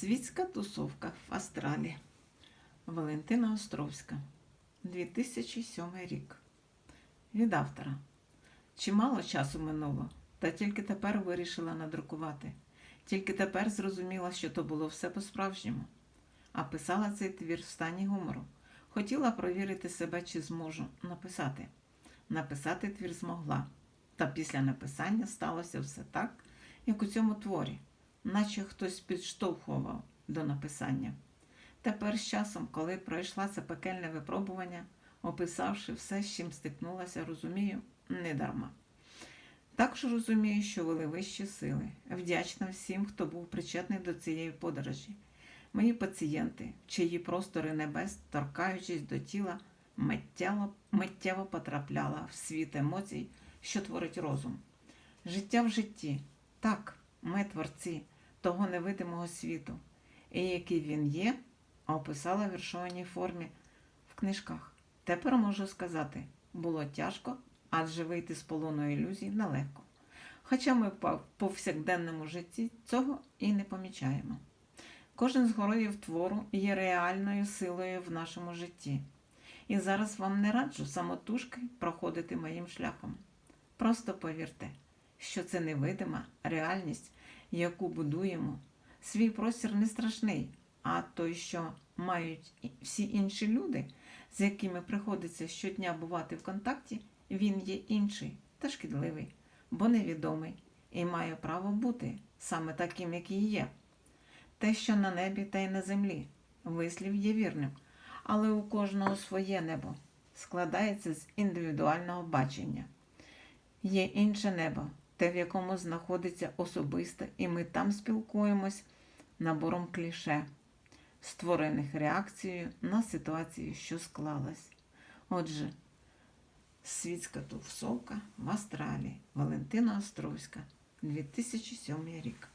Світська тусовка в Астралі. Валентина Островська. 2007 рік. Від автора. Чимало часу минуло, та тільки тепер вирішила надрукувати. Тільки тепер зрозуміла, що то було все по-справжньому. А писала цей твір в стані гумору. Хотіла провірити себе, чи зможу написати. Написати твір змогла. Та після написання сталося все так, як у цьому творі, наче хтось підштовхував до написання. Тепер з часом, коли пройшла це пекельне випробування, описавши все, з чим стикнулася, розумію, не дарма. Також розумію, що вели вищі сили. Вдячна всім, хто був причетний до цієї подорожі. Мої пацієнти, чиї простори небес, торкаючись до тіла, миттєво, миттєво потрапляла в світ емоцій, що творить розум. Життя в житті. Так, ми творці того невидимого світу, і який він є, описала в віршованій формі в книжках. Тепер можу сказати, було тяжко, адже вийти з полону ілюзій нелегко. Хоча ми в повсякденному житті цього і не помічаємо. Кожен з героїв твору є реальною силою в нашому житті. І зараз вам не раджу самотужки проходити моїм шляхом. Просто повірте, що це невидима реальність, яку будуємо. Свій простір не страшний, а той, що мають всі інші люди, з якими приходиться щодня бувати в контакті, він є інший та шкідливий, бо невідомий і має право бути саме таким, який є. Те, що на небі та й на землі, вислів є вірним, але у кожного своє небо складається з індивідуального бачення. Є інше небо, те, в якому знаходиться особисте, і ми там спілкуємось набором кліше, створених реакцією на ситуацію, що склалась. Отже, світська тусовка в Астралі Валентина Островська, 2007 рік.